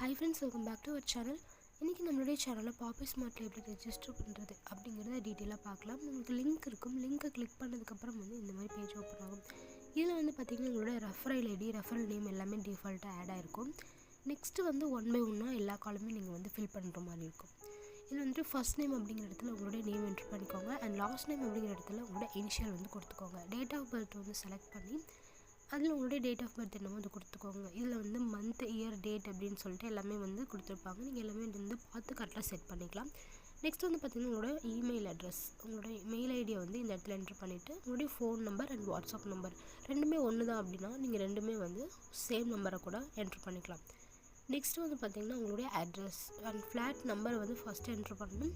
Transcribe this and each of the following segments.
Hi friends welcome back to our channel இன்றைக்கி நம்மளுடைய சேனலில் பாப்பி ஸ்மார்ட்டில் எப்படி ரெஜிஸ்டர் பண்ணுறது அப்படிங்கிறத டீட்டெயிலாக பார்க்கலாம். உங்களுக்கு லிங்க் இருக்கும். லிங்க்கை கிளிக் பண்ணதுக்கப்புறம் வந்து இந்த மாதிரி பேஜ் ஓப்பன் ஆகும். இதில் வந்து பார்த்திங்கன்னா உங்களோட ரெஃபரல் ஐடி ரெஃபரல் நேம் எல்லாமே டிஃபால்ட்டாக ஆட் ஆகிருக்கும் நெக்ஸ்ட்டு வந்து ஒன் பை ஒன்னாக எல்லா காலமே நீங்கள் வந்து ஃபில் பண்ணுற மாதிரி இருக்கும். இதில் வந்துட்டு ஃபஸ்ட் நேம் அப்படிங்கிற இடத்துல உங்களுடைய நேம் என்ட்ரு பண்ணிக்கோங்க. அண்ட் லாஸ்ட் நேம் அப்படிங்கிற இடத்துல உங்களோட இனிஷியல் வந்து கொடுத்துக்கோங்க. டேட் ஆஃப் பர்த் வந்து செலக்ட் பண்ணி அதில் உங்களுடைய டேட் ஆஃப் பர்த் என்னமோ அது கொடுத்துக்கோங்க. இதில் வந்து மந்த் இயர் டேட் அப்படின்னு சொல்லிட்டு எல்லாமே வந்து கொடுத்துருப்பாங்க. நீங்கள் எல்லாமே வந்து பார்த்து கரெக்டாக செட் பண்ணிக்கலாம். நெக்ஸ்ட் வந்து பார்த்திங்கன்னா உங்களோட இமெயில் அட்ரஸ் உங்களோட மெயில் ஐடியை வந்து இந்த இடத்துல என்ட்ரு பண்ணிவிட்டு உங்களுடைய phone number and WhatsApp number ரெண்டுமே ஒன்று தான் அப்படின்னா நீங்கள் ரெண்டுமே வந்து சேம் நம்பரை கூட என்ட்ரு பண்ணிக்கலாம். நெக்ஸ்ட் வந்து பார்த்திங்கன்னா உங்களுடைய அட்ரஸ் அண்ட் ஃப்ளாட் நம்பர் வந்து ஃபஸ்ட்டு என்ட்ரு பண்ணணும்.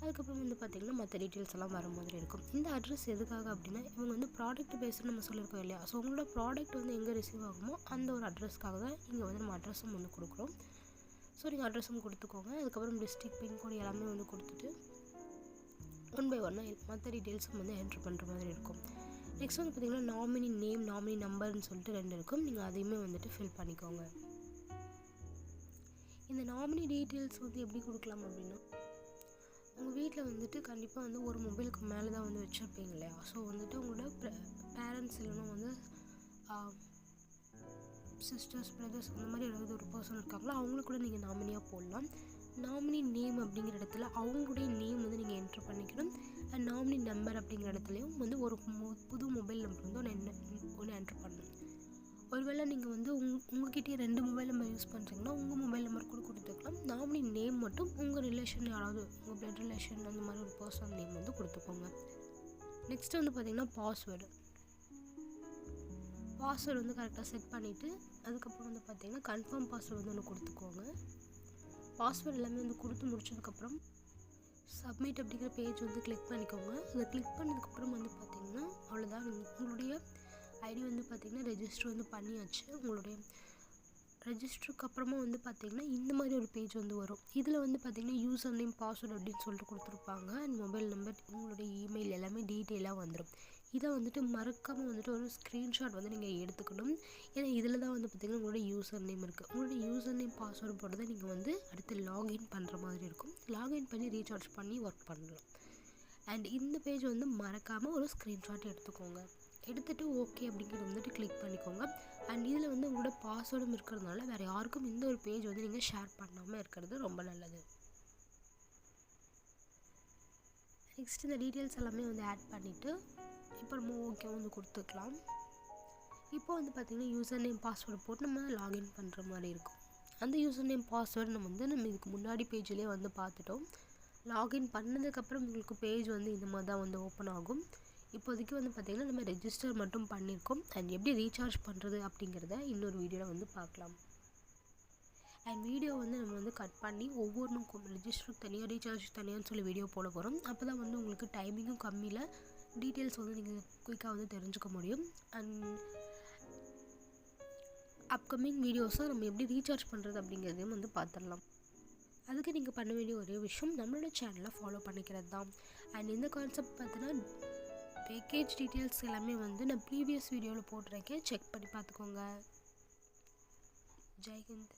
அதுக்கப்புறம் வந்து பார்த்திங்கன்னா மற்ற டீட்டெயில்ஸ் எல்லாம் வர மாதிரி இருக்கும். இந்த அட்ரஸ் எதுக்காக அப்படின்னா இவங்க வந்து ப்ராடக்ட் பேஸ்டு நம்ம சொல்லியிருக்கோம் இல்லையா? ஸோ உங்களோட ப்ராடக்ட் வந்து எங்கே ரிசீவ் ஆகுமோ அந்த ஒரு அட்ரஸ்க்காக தான் இங்கே வந்து நம்ம அட்ரஸும் வந்து கொடுக்குறோம். ஸோ நீங்கள் அட்ரஸும் கொடுத்துக்கோங்க. அதுக்கப்புறம் டிஸ்ட்ரிக் பின்கோடு எல்லாமே வந்து கொடுத்துட்டு ஒன் பை ஒன்னாக மற்ற டீட்டெயில்ஸும் வந்து என்ட்ரு பண்ணுற மாதிரி இருக்கும். நெக்ஸ்ட் வந்து பார்த்திங்கன்னா நாமினி நேம் நாமினி நம்பர்னு சொல்லிட்டு ரெண்டு இருக்கும். நீங்கள் அதையுமே வந்துட்டு ஃபில் பண்ணிக்கோங்க. இந்த நாமினி டீட்டெயில்ஸ் வந்து எப்படி கொடுக்கலாம் அப்படின்னா உங்கள் வீட்டில் வந்துட்டு கண்டிப்பாக வந்து ஒரு மொபைலுக்கு மேலே தான் வந்து வச்சுருப்பீங்க இல்லையா? ஸோ வந்துட்டு உங்களோட பேரண்ட்ஸ் இல்லைன்னா வந்து சிஸ்டர்ஸ் பிரதர்ஸ் அந்த மாதிரி ஏதாவது ஒரு பர்சன் இருக்காங்களோ? அவங்களுக்கு கூட நீங்கள் நாமினியாக போடலாம். நாமினி நேம் அப்படிங்கிற இடத்துல அவங்களுடைய நேம் வந்து நீங்கள் என்ட்ரு பண்ணிக்கணும். அண்ட் நாமினி நம்பர் அப்படிங்கிற இடத்துலையும் வந்து ஒரு புது மொபைல் நம்பர் வந்து ஒன்று ஒன்று என்ட்ரு பண்ணணும். ஒருவேளை நீங்கள் வந்து உங் உங்ககிட்டயே ரெண்டு மொபைல் நம்பர் யூஸ் பண்ணுறீங்கன்னா உங்கள் மொபைல் நம்பர் கூட கொடுத்துக்கலாம். நாமினி நேம் மட்டும் உங்கள் ரிலேஷன் யாராவது உங்கள் பிளட் ரிலேஷன் அந்த மாதிரி ஒரு பர்சனல் நேம் வந்து கொடுத்துக்கோங்க. நெக்ஸ்ட்டு வந்து பார்த்திங்கன்னா பாஸ்வேர்டு பாஸ்வேர்டு வந்து கரெக்டாக செட் பண்ணிவிட்டு அதுக்கப்புறம் வந்து பார்த்திங்கன்னா கன்ஃபார்ம் பாஸ்வேர்டு வந்து ஒன்று கொடுத்துக்கோங்க. பாஸ்வேர்டு எல்லாமே வந்து கொடுத்து முடிச்சதுக்கப்புறம் சப்மிட் அப்படிங்கிற பேஜ் வந்து கிளிக் பண்ணிக்கோங்க. அதை கிளிக் பண்ணதுக்கப்புறம் வந்து பார்த்திங்கன்னா அவ்வளோதான் உங்களுடைய ஐடி வந்து பார்த்திங்கன்னா ரெஜிஸ்டர் வந்து பண்ணியாச்சு. உங்களுடைய ரெஜிஸ்டருக்கு அப்புறமா வந்து பார்த்திங்கன்னா இந்த மாதிரி ஒரு பேஜ் வந்து வரும். இதில் வந்து பார்த்திங்கன்னா யூசர் நேம் பாஸ்வேர்டு அப்படின்னு சொல்லிட்டு கொடுத்துருப்பாங்க. அண்ட் மொபைல் நம்பர் உங்களுடைய இமெயில் எல்லாமே டீட்டெயிலாக வந்துடும் இதை வந்துட்டு மறக்காமல் வந்துட்டு ஒரு ஸ்க்ரீன்ஷாட் வந்து நீங்கள் எடுத்துக்கணும். ஏன்னா இதில் தான் வந்து பார்த்திங்கன்னா உங்களுடைய யூசர் நேம் இருக்குது உங்களுடைய யூசர் நேம் பாஸ்வேர்டு போட்டு தான் நீங்கள் வந்து அடுத்து லாகின் பண்ணுற மாதிரி இருக்கும். லாகின் பண்ணி ரீசார்ஜ் பண்ணி ஒர்க் பண்ணலாம். அண்ட் இந்த பேஜ் வந்து மறக்காமல் ஒரு ஸ்க்ரீன்ஷாட் எடுத்துக்கோங்க. எடுத்துகிட்டு ஓகே அப்படிங்கிறது வந்துட்டு கிளிக் பண்ணிக்கோங்க. அண்ட் இதில் வந்து உங்களோட பாஸ்வேர்டும் இருக்கிறதுனால வேறு யாருக்கும் இந்த ஒரு பேஜ் வந்து நீங்கள் ஷேர் பண்ணாமல் இருக்கிறது ரொம்ப நல்லது. நெக்ஸ்ட் இந்த டீட்டெயில்ஸ் எல்லாமே வந்து ஆட் பண்ணிவிட்டு இப்போ நம்ம ஓகே வந்து கொடுத்துக்கலாம். இப்போ வந்து பார்த்திங்கன்னா யூசர் நேம் பாஸ்வேர்டு போட்டு நம்ம லாகின் பண்ணுற மாதிரி இருக்கும். அந்த யூசர் நேம் பாஸ்வேர்டு நம்ம வந்து நம்ம இதுக்கு முன்னாடி பேஜ்லேயே வந்து பார்த்துட்டோம். லாகின் பண்ணதுக்கப்புறம் உங்களுக்கு பேஜ் வந்து இந்த மாதிரி தான் வந்து ஓப்பன் ஆகும். இப்போதைக்கு வந்து பார்த்திங்கன்னா நம்ம ரெஜிஸ்டர் மட்டும் பண்ணியிருக்கோம் அண்ட் எப்படி ரீசார்ஜ் பண்ணுறது அப்படிங்கிறத இன்னொரு வீடியோவில் வந்து பார்க்கலாம். அண்ட் வீடியோ வந்து நம்ம வந்து கட் பண்ணி ஒவ்வொன்றுக்கும் ரெஜிஸ்டருக்கு தனியாக ரீசார்ஜ் தனியான்னு சொல்லி வீடியோ போட போகிறோம் அப்போ தான் வந்து உங்களுக்கு டைமிங்கும் கம்மியில் டீட்டெயில்ஸ் வந்து நீங்கள் குயிக்காக வந்து தெரிஞ்சுக்க முடியும். அண்ட் அப்கமிங் வீடியோஸாக நம்ம எப்படி ரீசார்ஜ் பண்ணுறது அப்படிங்கிறதையும் வந்து பார்த்துடலாம். அதுக்கு நீங்கள் பண்ண வேண்டிய ஒரே விஷயம் நம்மளோட சேனலை ஃபாலோ பண்ணிக்கிறது தான் அண்ட் இந்த கான்செப்ட் பார்த்தீங்கன்னா பேக்கேஜ் டீட்டெயில்ஸ் எல்லாமே வந்து நான் ப்ரீவியஸ் வீடியோவில் போட்டிருக்கேன். செக் பண்ணி பார்த்துக்கோங்க. ஜெய்ஹிந்த்.